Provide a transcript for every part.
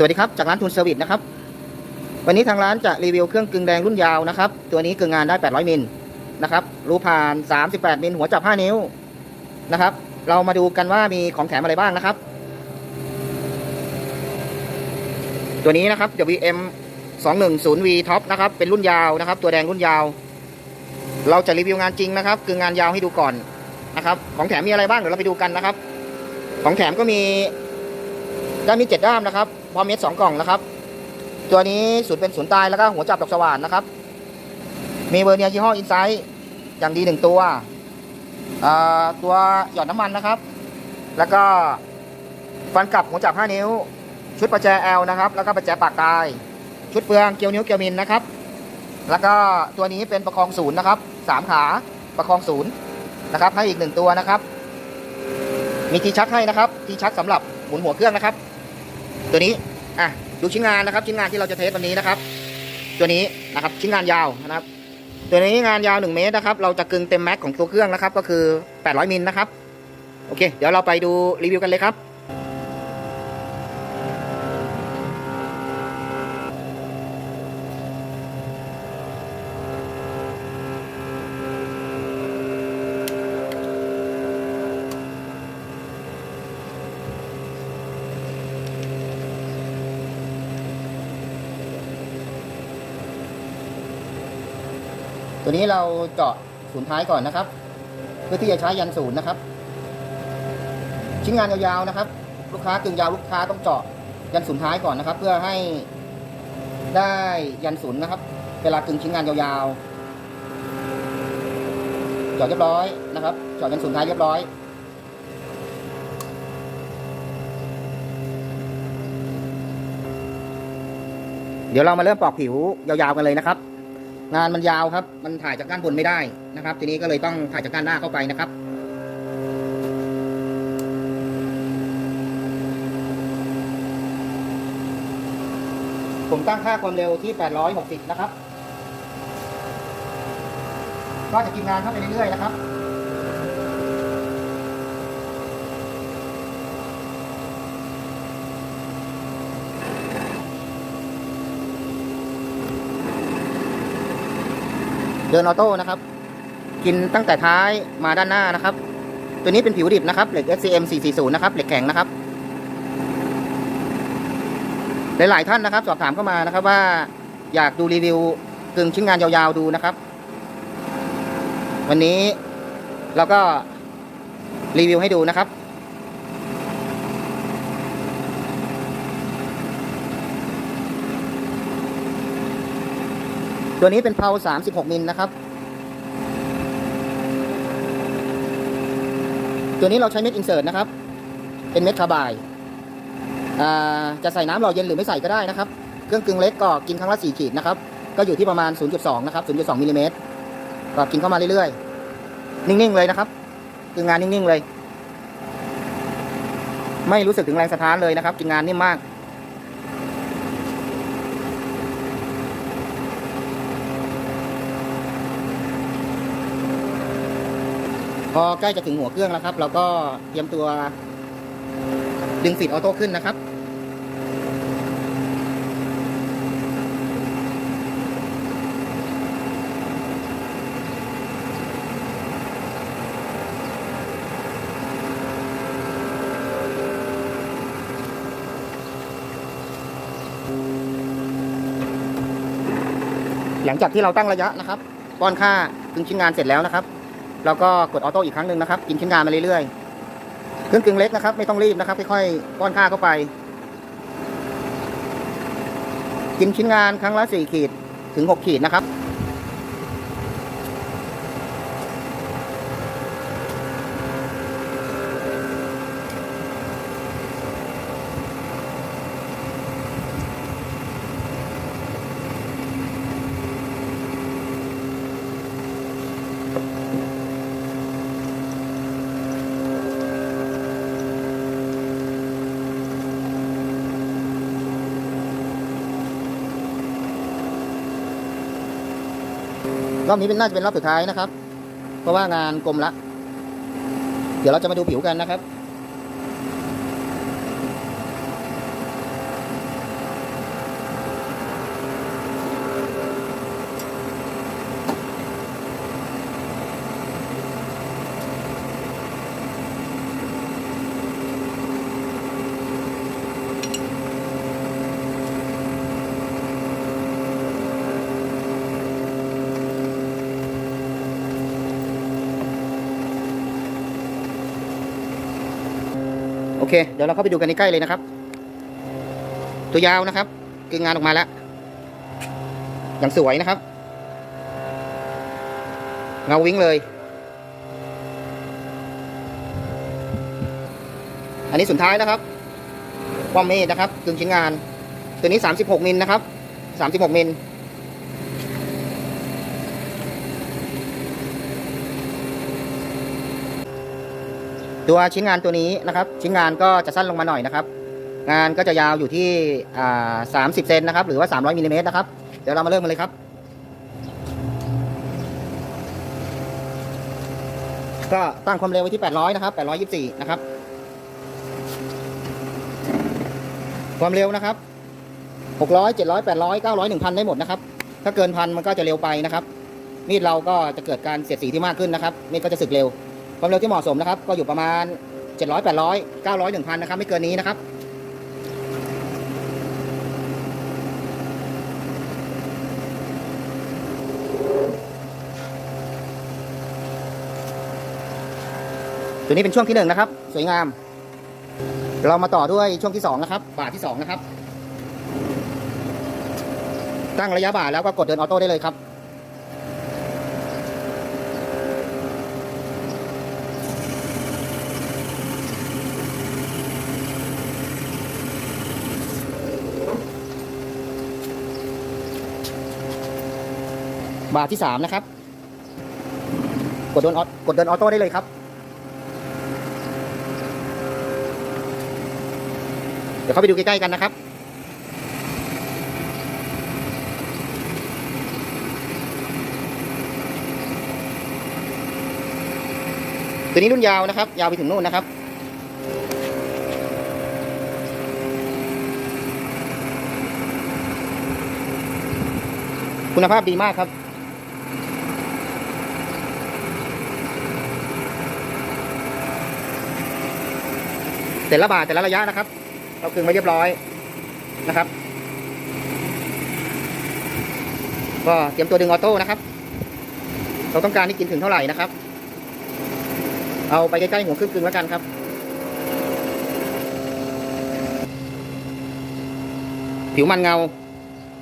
สวัสดีครับจากร้านทุนเซอร์วิสนะครับ วันนี้ทางร้านจะรีวิวเครื่องกึ่งแดงรุ่นยาวนะครับ ตัวนี้กึ่งงานได้ 800 มิลนะครับ รูผ่าน 38 มิลหัวจับ 5 นิ้วนะครับ เรามาดูกันว่ามีของแถมอะไรบ้างนะครับ ตัวนี้นะครับ WM 210V Top นะครับ เป็นรุ่นยาวนะครับ ตัวแดงรุ่นยาว เราจะรีวิวงานจริงนะครับกึ่งงานยาวให้ดูก่อนนะครับ ของแถมมีอะไรบ้างเดี๋ยวเราไปดูกันนะครับ ของแถมก็มีด้านมีเจ็ดด้ามนะครับ พร้อมเม็ดสองกล่องนะครับ ตัวนี้ศูนย์เป็นศูนย์ตายแล้วก็หัวจับดอกสว่านนะครับ มีเวอร์เนียยี่ห้ออินไซต์อย่างดีหนึ่งตัวตัวหยอดน้ำมันนะครับ แล้วก็ฟันกลับหัวจับ 5 นิ้ว ชุดประแจแอลนะครับ แล้วก็ประแจปากตาย ชุดเปลืองเกลียวนิ้วเกลียวมินนะครับ แล้วก็ตัวนี้เป็นประคองศูนย์นะครับสามขาประคองศูนย์นะครับให้อีกหนึ่งตัวนะครับ มีทีชักให้นะครับ ทีชักสำหรับหมุนหัวเครื่องนะครับ ตัวนี้ อะดูชิ้นงานนะครับ ชิ้นงานที่เราจะเทสวันนี้นะครับ ตัวนี้นะครับชิ้นงานยาวนะครับ ตัวนี้งานยาว 1 เมตรนะครับ เราจะกึงเต็มแม็กของตัวเครื่องนะครับ ก็คือ 800มิลนะครับ โอเค เดี๋ยวเราไปดูรีวิวกันเลยครับ ตัวนี้เราเจาะศูนย์ท้ายก่อนนะครับ เพื่อที่จะใช้ยันศูนย์นะครับ ชิ้นงานยาวๆนะครับ ลูกค้ากึ่งยาวลูกค้าต้องเจาะยันศูนย์ท้ายก่อนนะครับ เพื่อให้ได้ยันศูนย์นะครับ เวลากึ่งชิ้นงานยาวๆเจาะเรียบร้อยนะครับเจาะยันศูนย์ท้ายเรียบร้อยเดี๋ยวเรามาเริ่มปอกผิวยาวๆกันเลยนะครับ งานมันยาวครับ มันถ่ายจากด้านบนไม่ได้นะครับ ทีนี้ก็เลยต้องถ่ายจากด้านหน้าเข้าไปนะครับ ผมตั้งค่าความเร็วที่ 860 นะครับ ก็จะกินงานเข้าไปเรื่อยๆนะครับ เดินออโต้นะครับ กินตั้งแต่ท้ายมาด้านหน้านะครับ ตัวนี้เป็นผิวดิบนะครับ เหล็ก SCM 440 นะครับ เหล็กแข็งนะครับ หลายๆท่านนะครับ สอบถามเข้ามานะครับว่าอยากดูรีวิวกึ่งชิ้นงานยาวๆดูนะครับ วันนี้เราก็รีวิวให้ดูนะครับ ตัวนี้เป็นเพา36 มิลนะครับ ตัวนี้เราใช้เม็ดอินเสิร์ตนะครับ เป็นเม็ดคาร์บายอ่าจะใส่น้ำหล่อเย็นหรือไม่ใส่ก็ได้นะครับ เครื่องกึ่งเล็กก็กินครั้งละ4ขีดนะครับ ก็อยู่ที่ประมาณ 0.2 นะครับ 0.2มิลลิเมตรก็กินเข้ามาเรื่อยๆ นิ่งๆ เลยนะครับกึ่งงานนิ่งๆ เลย ไม่รู้สึกถึงแรงสะท้านเลยนะครับ กินงานนิ่มมาก พอใกล้จะถึงหัวเครื่องแล้วครับ เราก็เตรียมตัวดึงฟีดออโต้ขึ้นนะครับ หลังจากที่เราตั้งระยะนะครับ ป้อนค่าถึงชิ้นงานเสร็จแล้วนะครับ แล้วก็กดออโต้อีกครั้งหนึ่งนะครับกินชิ้นงานมาเรื่อยๆเครื่องกึ่งเล็กนะครับ ไม่ต้องรีบนะครับค่อยๆป้อนค่าเข้าไป กินชิ้นงานครั้งละสี่ขีดถึงหกขีดนะครับ รอบนี้เป็นน่าจะเป็นรอบสุดท้ายนะครับ เพราะว่างานกลมละ เดี๋ยวเราจะมาดูผิวกันนะครับ เค เดี๋ยวเราเข้าไปดูกันใกล้ๆเลยนะครับ ตัวยาวนะครับกึ่งงานออกมาแล้ว อย่างสวยนะครับ เงาวิ้งเลย อันนี้สุดท้ายนะครับป้อมเมดนะครับกึ่งชิ้นงาน ตัวนี้ 36มิลนะครับ 36มิล ตัวชิ้นงานตัวนี้นะครับ ชิ้นงานก็จะสั้นลงมาหน่อยนะครับ งานก็จะยาวอยู่ที่30เซนนะครับ หรือว่า 300มิลลิเมตรนะครับ เดี๋ยวเรามาเริ่มกันเลยครับ ก็ตั้งความเร็วไว้ที่ 800 นะครับ 824 นะครับ ความเร็วนะครับ 600 700 800 900 1000 ได้หมดนะครับ ถ้าเกินพันมันก็จะเร็วไปนะครับ มีดเราก็จะเกิดการเสียดสีที่มากขึ้นนะครับ มีดก็จะสึกเร็ว ความเร็วที่เหมาะสมนะครับ ก็อยู่ประมาณ 700 800 900 1000 นะครับ ไม่เกินนี้นะครับตัวนี้เป็นช่วงที่หนึ่งนะครับ สวยงาม เรามาต่อด้วยช่วงที่สองนะครับ บาทที่สองนะครับ ตั้งระยะบาทแล้วก็กดเดินออโต้ได้เลยครับ บาทที่สามนะครับ กดเดินออกดเดินออโต้ได้เลยครับ เดี๋ยวเข้าไปดูใกล้ๆกันนะครับตัวนี้รุ่นยาวนะครับ ยาวไปถึงนู่นนะครับคุณภาพดีมากครับ แต่ละบาทแต่ละระยะนะครับ เราคึงไว้เรียบร้อยนะครับ ก็เตรียมตัวดึงออโต้นะครับ เราต้องการที่กินถึงเท่าไหร่นะครับ เอาไปใกล้ๆหัวครึ่งกึ่งแล้วกันครับผิวมันเงา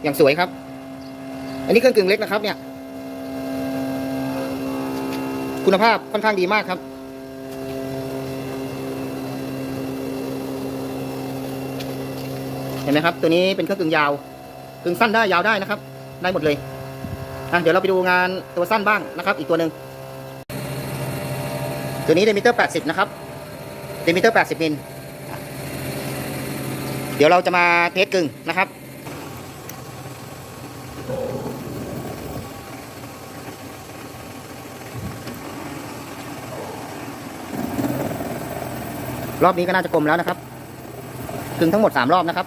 อย่างสวยครับ อันนี้เครื่องกึ่งเล็กนะครับเนี่ย คุณภาพค่อนข้างดีมากครับ เห็นไหมครับ ตัวนี้เป็นเครื่องกึ่งยาวกึ่งสั้นได้ยาวได้นะครับ ได้หมดเลยอะเดี๋ยวเราไปดูงานตัวสั้นบ้างนะครับ อีกตัวหนึ่งตัวนี้เดมิเตอร์80 นะครับเดมิเตอร์80มิลเดี๋ยวเราจะมาเทสกึ่งนะครับรอบนี้ก็น่าจะกลมแล้วนะครับกึ่งทั้งหมด 3 รอบนะครับ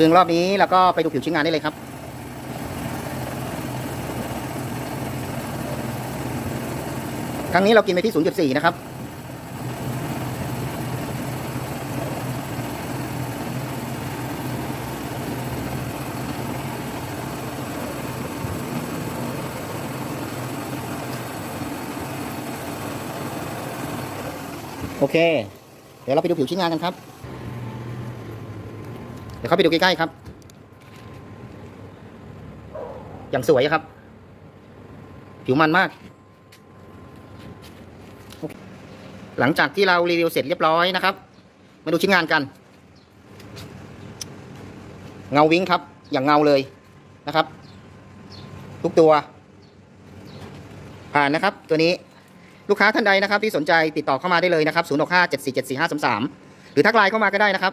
กึ่งรอบนี้แล้วก็ไปดูผิวชิ้นงานได้เลยครับครั้งนี้เรากินไปที่ 0.4 นะครับ โอเค เดี๋ยวเราไปดูผิวชิ้นงานกันครับ เดี๋ยวเข้าไปดูใกล้ๆครับ อย่างสวยครับ ผิวมันมาก หลังจากที่เรารีวิวเสร็จเรียบร้อยนะครับ มาดูชิ้นงานกัน เงาวิ้งครับ อย่างเงาเลยนะครับ ทุกตัว ผ่านนะครับ ตัวนี้ลูกค้าท่านใดนะครับที่สนใจติดต่อเข้ามาได้เลยนะครับ 0 6 5 7 4 7 4 5 3 3 หรือทักไลน์เข้ามาก็ได้นะครับ